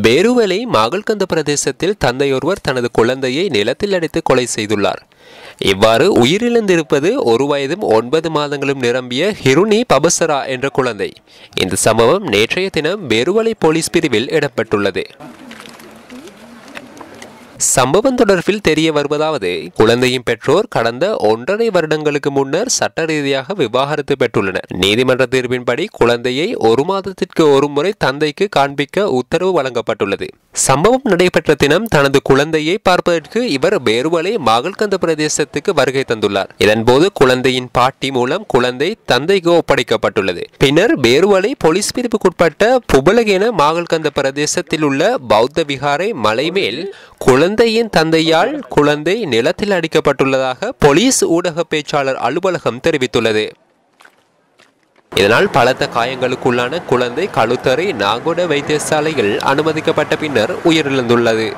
பேருவலை மகள்கந்த பிரதேசத்தில் தந்தையொருவர் தனது குழந்தையை நிலத்தில் அடித்து கொலை செய்துள்ளார். இவ்வாறு உயிரிழந்திருப்பது ஒரு வயதும் ஒன்பது மாதங்களும் நிரம்பிய ஹிருனி பபசரா என்ற குழந்தை. இந்த சம்பவம் நேற்றைய தினம் பேருவலை போலீஸ் பிரிவில் இடம்பெற்றுள்ளது. சம்பவம் தொடர்பில் தெரிய வருவதாவது குழந்தையின் பெற்றோர் கடந்த ஒன்றரை வருடங்களுக்கு முன்னர் சட்ட ரீதியாக விவாகரத்து பெற்றுள்ளனர். நீதிமன்ற தீர்ப்பின்படி குழந்தையை ஒரு மாதத்திற்கு ஒரு முறை தந்தைக்கு காண்பிக்க உத்தரவு வழங்கப்பட்டுள்ளது. சம்பவம் நடைபெற்ற தினம் தனது குழந்தையை பார்ப்பதற்கு இவர் வேறுவலை மகள்கந்த பிரதேசத்துக்கு வருகை தந்துள்ளார். இதன்போது குழந்தையின் பாட்டி மூலம் குழந்தை தந்தைக்கு ஒப்படைக்கப்பட்டுள்ளது. பின்னர் வேறுவலை போலீஸ் பிரிவுக்குட்பட்ட புபலகேன மாகல்கந்த பிரதேசத்தில் உள்ள பௌத்த விகாரை மலை மேல் குழந்தையின் தந்தையால் குழந்தை நிலத்தில் அடிக்கப்பட்டுள்ளதாக போலீஸ் ஊடக பேச்சாளர் அலுவலகம் தெரிவித்துள்ளது. இதனால் பலத்த காயங்களுக்குள்ளான குழந்தை கழுத்தறை நாகோட வைத்தியசாலையில் அனுமதிக்கப்பட்ட பின்னர் உயிரிழந்துள்ளது.